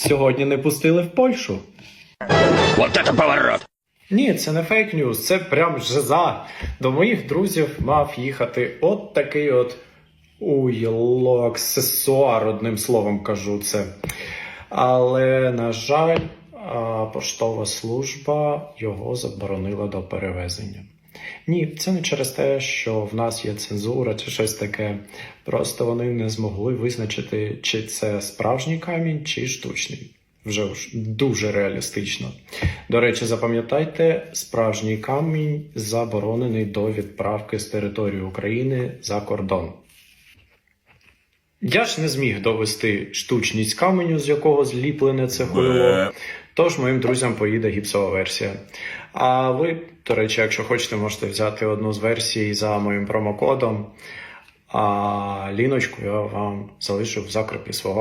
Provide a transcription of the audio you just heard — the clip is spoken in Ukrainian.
Сьогодні не пустили в Польщу. Вот это поворот! Ні, це не фейк ньюс, це прям жиза. До моїх друзів мав їхати от такий от уйло, аксесуар, одним словом кажу це. Але, на жаль, поштова служба його заборонила до перевезення. Ні, це не через те, що в нас є цензура чи щось таке. Просто вони не змогли визначити, чи це справжній камінь, чи штучний. Вже ж дуже реалістично. До речі, запам'ятайте, справжній камінь заборонений до відправки з території України за кордон. Я ж не зміг довести штучність каменю, з якого зліплене це хуйло. Тож моїм друзям поїде гіпсова версія. А ви, до речі, якщо хочете, можете взяти одну з версій за моїм промокодом. А ліночку я вам залишу в закрепі свого.